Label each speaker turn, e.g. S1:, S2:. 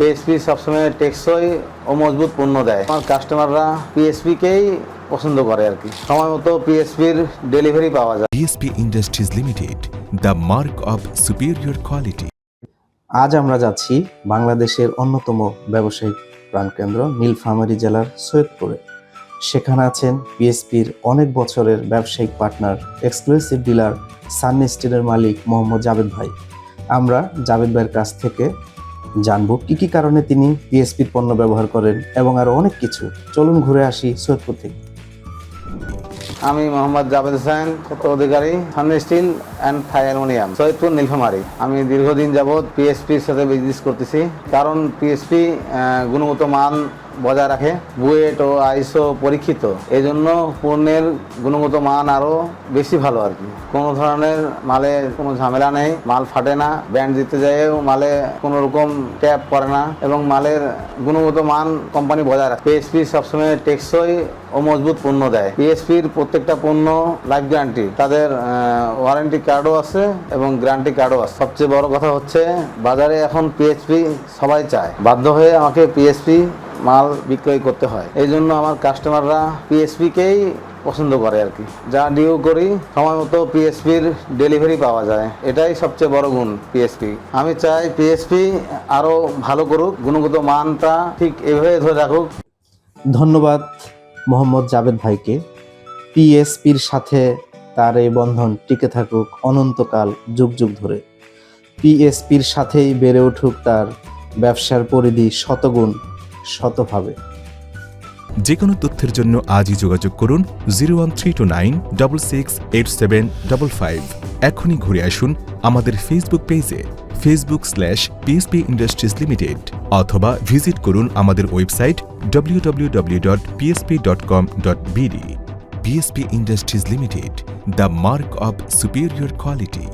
S1: PSP সবসময় টেকসই ও মজবুত পণ্য দেয়। আমার কাস্টমাররা পিএসপিকেই পছন্দ করে আর কি। সময় মতো পিএসপির ডেলিভারি পাওয়া যায়।
S2: PSP industries limited the mark of superior quality
S3: আজ আমরা যাচ্ছি বাংলাদেশের অন্যতম ব্যবসায়িক প্রাণকেন্দ্র নীলফামারী জেলার সৈয়দপুরে। সেখানে আছেন পিএসপির অনেক বছরের ব্যবসায়িক পার্টনার এক্সক্লুসিভ ডিলার সাননি স্টিলের মালিক মোহাম্মদ জাভেদ ভাই। আমরা জাভেদ ভাইয়ের কাছ থেকে জানব কি কি কারণে তিনি পিএসপির পণ্য ব্যবহার করেন এবং আরও অনেক কিছু। চলুন ঘুরে আসি সৈয়দপুর থেকে।
S1: আমি মোহাম্মদ জাভেদ হোসেন, ক্ষেত্র অধিকারী সামনে অ্যান্ড থাই সৈয়দপুর নীলফামারি। আমি দীর্ঘদিন যাবৎ পিএসপির সাথে বিজনেস করতেছি, কারণ পিএসপি গুণগত মান বজায় রাখে। বুয়েট ও আইসো পরীক্ষিত। এই জন্য পণ্যের গুণগত মান আরও বেশি ভালো আর কি। কোনো ধরনের মালে কোনো ঝামেলা নেই, মাল ফাটে না, ব্যান্ড দিতে যাইও মালে কোনো রকম ট্যাপ করে না এবং মালের গুণগত মান কোম্পানি বজায় রাখে। পিএসপি সবসময় টেকসই ও মজবুত পণ্য দেয়। পিএসপির প্রত্যেকটা পণ্য লাইফ গ্যারান্টি তাদের ওয়ারেন্টি কার্ডও আছে এবং গ্যারান্টি কার্ডও আছে। সবচেয়ে বড় কথা হচ্ছে, বাজারে এখন পিএসপি সবাই চায়। বাধ্য হয়ে আমাকে পিএসপি মাল বিক্রয় করতে হয়। এই জন্য আমার কাস্টমাররা পিএসপিকেই পছন্দ করে আর কি। যা ডিউ করি, সময় মতো পিএসপির ডেলিভারি পাওয়া যায়। এটাই সবচেয়ে বড় গুণ পিএসপি আমি চাই পিএসপি আরও ভালো করুক, গুণগত মানটা ঠিক এভাবে ধরে রাখুক।
S3: ধন্যবাদ মোহাম্মদ জাভেদ ভাইকে। পিএসপির সাথে তার এই বন্ধন টিকে থাকুক অনন্তকাল, যুগ যুগ ধরে। পিএসপির সাথেই বেড়ে উঠুক তার ব্যবসার পরিধি শতগুণ। শতভাবে
S2: যে কোনো তথ্যের জন্য আজই যোগাযোগ করুন zero one three two nine double six eight seven double five. এখনই ঘুরে আসুন আমাদের ফেসবুক পেজে, Facebook slash PSP industries limited অথবা ভিজিট করুন আমাদের website W W W dot PSP dot com dot BD PSP industries limited the mark of superior quality